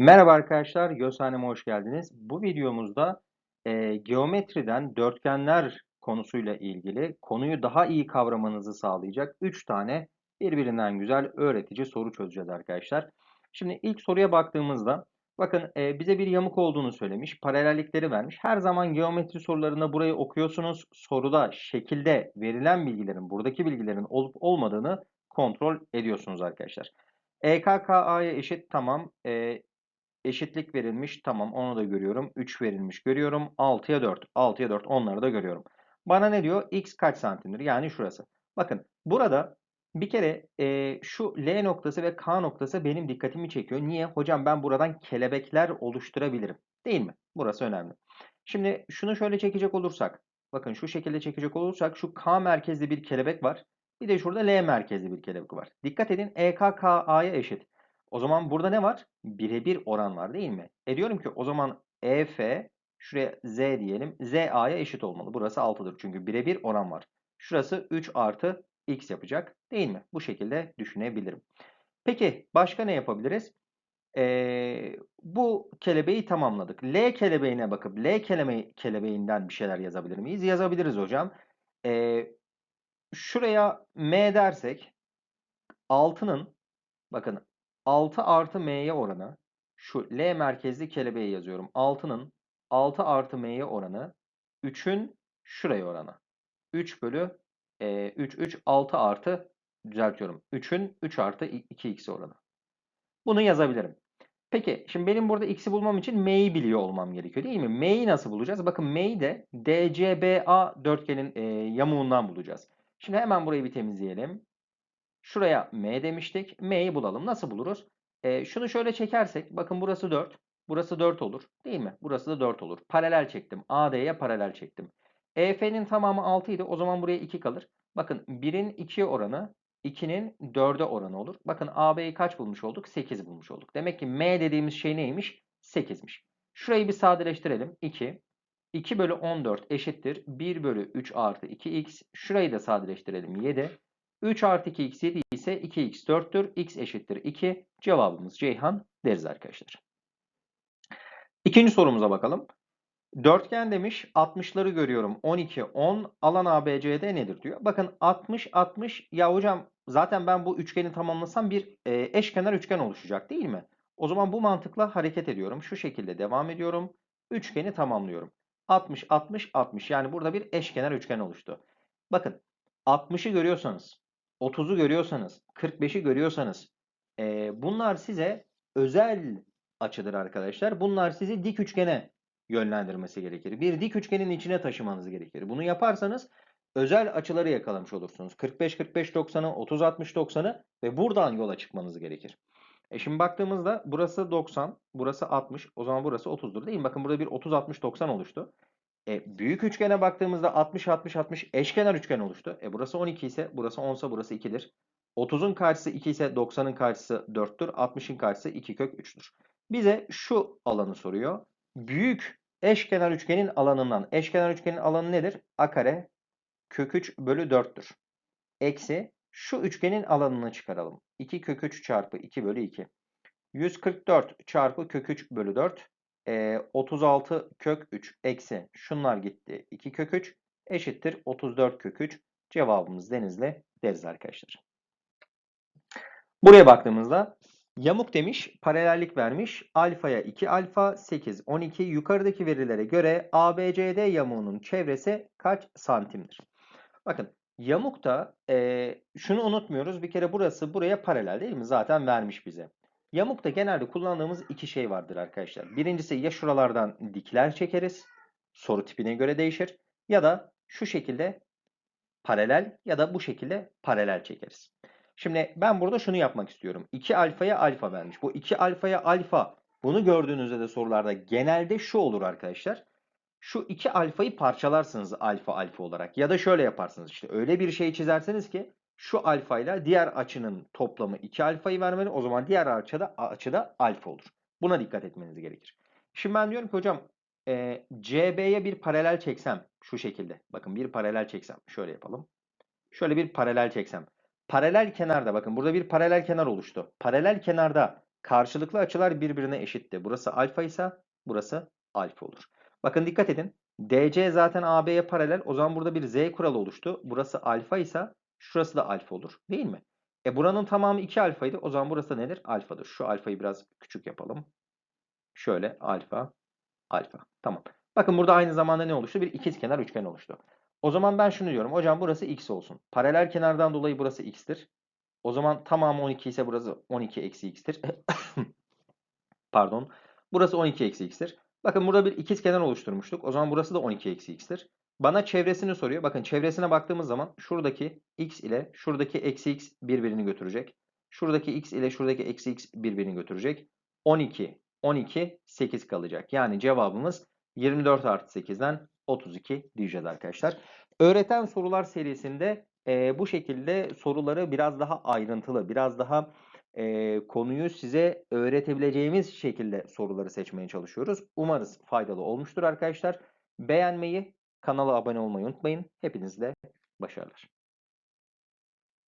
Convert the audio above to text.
Merhaba arkadaşlar, Göster'ime hoş geldiniz. Bu videomuzda e, geometriden dörtgenler konusuyla ilgili konuyu daha iyi kavramanızı sağlayacak 3 tane birbirinden güzel öğretici soru çözeceğiz arkadaşlar. Şimdi ilk soruya baktığımızda bakın e, bize bir yamuk olduğunu söylemiş, paralellikleri vermiş. Her zaman geometri sorularında burayı okuyorsunuz. Soruda şekilde verilen bilgilerin, buradaki bilgilerin olup olmadığını kontrol ediyorsunuz arkadaşlar. EKKA'ya eşit tamam. E, Eşitlik verilmiş. Tamam onu da görüyorum. 3 verilmiş görüyorum. 6'ya 4. 6'ya 4 onları da görüyorum. Bana ne diyor? X kaç santimdir? Yani şurası. Bakın burada bir kere e, şu L noktası ve K noktası benim dikkatimi çekiyor. Niye? Hocam ben buradan kelebekler oluşturabilirim. Değil mi? Burası önemli. Şimdi şunu şöyle çekecek olursak. Bakın şu şekilde çekecek olursak şu K merkezli bir kelebek var. Bir de şurada L merkezli bir kelebek var. Dikkat edin EK KA'ya eşit. O zaman burada ne var? Birebir oran var değil mi? E diyorum ki o zaman EF şuraya Z diyelim. ZA'ya eşit olmalı. Burası 6'dır çünkü birebir oran var. Şurası 3 artı X yapacak değil mi? Bu şekilde düşünebilirim. Peki başka ne yapabiliriz? Ee, bu kelebeği tamamladık. L kelebeğine bakıp L kelebe kelebeğinden bir şeyler yazabilir miyiz? Yazabiliriz hocam. Ee, şuraya M dersek 6'nın bakın 6 artı m'ye oranı şu L merkezli kelebeği yazıyorum. 6'nın 6 artı m'ye oranı 3'ün şuraya oranı. 3 bölü e, 3 3 6 artı düzeltiyorum. 3'ün 3 artı 2x oranı. Bunu yazabilirim. Peki şimdi benim burada x'i bulmam için m'yi biliyor olmam gerekiyor değil mi? M'yi nasıl bulacağız? Bakın m'yi de DCBA dörtgenin e, yamuğundan bulacağız. Şimdi hemen burayı bir temizleyelim. Şuraya m demiştik. m'yi bulalım. Nasıl buluruz? E, şunu şöyle çekersek bakın burası 4. Burası 4 olur. Değil mi? Burası da 4 olur. Paralel çektim. AD'ye paralel çektim. EF'nin tamamı 6 idi. O zaman buraya 2 kalır. Bakın 1'in 2'ye oranı 2'nin 4'e oranı olur. Bakın AB'yi kaç bulmuş olduk? 8 bulmuş olduk. Demek ki M dediğimiz şey neymiş? 8'miş. Şurayı bir sadeleştirelim. 2. 2 bölü 14 eşittir. 1 bölü 3 artı 2x. Şurayı da sadeleştirelim. 7. 3 artı 2x 7 ise 2x 4'tür. x eşittir 2. Cevabımız Ceyhan deriz arkadaşlar. İkinci sorumuza bakalım. Dörtgen demiş 60'ları görüyorum. 12, 10 alan ABCD nedir diyor. Bakın 60, 60 ya hocam zaten ben bu üçgeni tamamlasam bir e, eşkenar üçgen oluşacak değil mi? O zaman bu mantıkla hareket ediyorum. Şu şekilde devam ediyorum. Üçgeni tamamlıyorum. 60, 60, 60 yani burada bir eşkenar üçgen oluştu. Bakın 60'ı görüyorsanız 30'u görüyorsanız, 45'i görüyorsanız e, bunlar size özel açıdır arkadaşlar. Bunlar sizi dik üçgene yönlendirmesi gerekir. Bir dik üçgenin içine taşımanız gerekir. Bunu yaparsanız özel açıları yakalamış olursunuz. 45-45-90'ı, 30-60-90'ı ve buradan yola çıkmanız gerekir. E şimdi baktığımızda burası 90, burası 60, o zaman burası 30'dur değil mi? Bakın burada bir 30-60-90 oluştu. E, büyük üçgene baktığımızda 60 60 60 eşkenar üçgen oluştu. E, burası 12 ise burası 10 ise burası 2'dir. 30'un karşısı 2 ise 90'ın karşısı 4'tür. 60'ın karşısı 2 kök 3'tür. Bize şu alanı soruyor. Büyük eşkenar üçgenin alanından. Eşkenar üçgenin alanı nedir? A kare kök 3 bölü 4'tür. Eksi şu üçgenin alanını çıkaralım. 2 kök 3 çarpı 2 bölü 2. 144 çarpı kök 3 bölü 4 e, 36 kök 3 eksi şunlar gitti. 2 kök 3 eşittir 34 kök 3. Cevabımız Denizli deriz arkadaşlar. Buraya baktığımızda yamuk demiş, paralellik vermiş. Alfaya 2 alfa, 8, 12. Yukarıdaki verilere göre ABCD yamuğunun çevresi kaç santimdir? Bakın yamukta e, şunu unutmuyoruz. Bir kere burası buraya paralel değil mi? Zaten vermiş bize. Yamukta genelde kullandığımız iki şey vardır arkadaşlar. Birincisi ya şuralardan dikler çekeriz. Soru tipine göre değişir. Ya da şu şekilde paralel ya da bu şekilde paralel çekeriz. Şimdi ben burada şunu yapmak istiyorum. 2 alfaya alfa vermiş. Bu 2 alfaya alfa bunu gördüğünüzde de sorularda genelde şu olur arkadaşlar. Şu 2 alfayı parçalarsınız alfa alfa olarak. Ya da şöyle yaparsınız işte öyle bir şey çizerseniz ki şu alfa ile diğer açının toplamı 2 alfayı vermeli. O zaman diğer açıda, açıda alfa olur. Buna dikkat etmeniz gerekir. Şimdi ben diyorum ki hocam e, CB'ye bir paralel çeksem şu şekilde. Bakın bir paralel çeksem. Şöyle yapalım. Şöyle bir paralel çeksem. Paralel kenarda bakın burada bir paralel kenar oluştu. Paralel kenarda Karşılıklı açılar birbirine eşitti. Burası alfa ise burası alfa olur. Bakın dikkat edin. DC zaten AB'ye paralel. O zaman burada bir Z kuralı oluştu. Burası alfa ise şurası da alfa olur. Değil mi? E buranın tamamı 2 alfaydı. O zaman burası da nedir? Alfadır. Şu alfayı biraz küçük yapalım. Şöyle alfa, alfa. Tamam. Bakın burada aynı zamanda ne oluştu? Bir ikizkenar üçgen oluştu. O zaman ben şunu diyorum. Hocam burası x olsun. Paralel kenardan dolayı burası x'tir. O zaman tamamı 12 ise burası 12 eksi x'tir. Pardon. Burası 12 eksi x'tir. Bakın burada bir ikizkenar oluşturmuştuk. O zaman burası da 12 eksi x'tir. Bana çevresini soruyor. Bakın çevresine baktığımız zaman şuradaki x ile şuradaki eksi x birbirini götürecek. Şuradaki x ile şuradaki eksi x birbirini götürecek. 12, 12, 8 kalacak. Yani cevabımız 24 artı 8'den 32 diyeceğiz arkadaşlar. Öğreten sorular serisinde e, bu şekilde soruları biraz daha ayrıntılı, biraz daha e, konuyu size öğretebileceğimiz şekilde soruları seçmeye çalışıyoruz. Umarız faydalı olmuştur arkadaşlar. Beğenmeyi, kanala abone olmayı unutmayın. Hepinizle başarılar.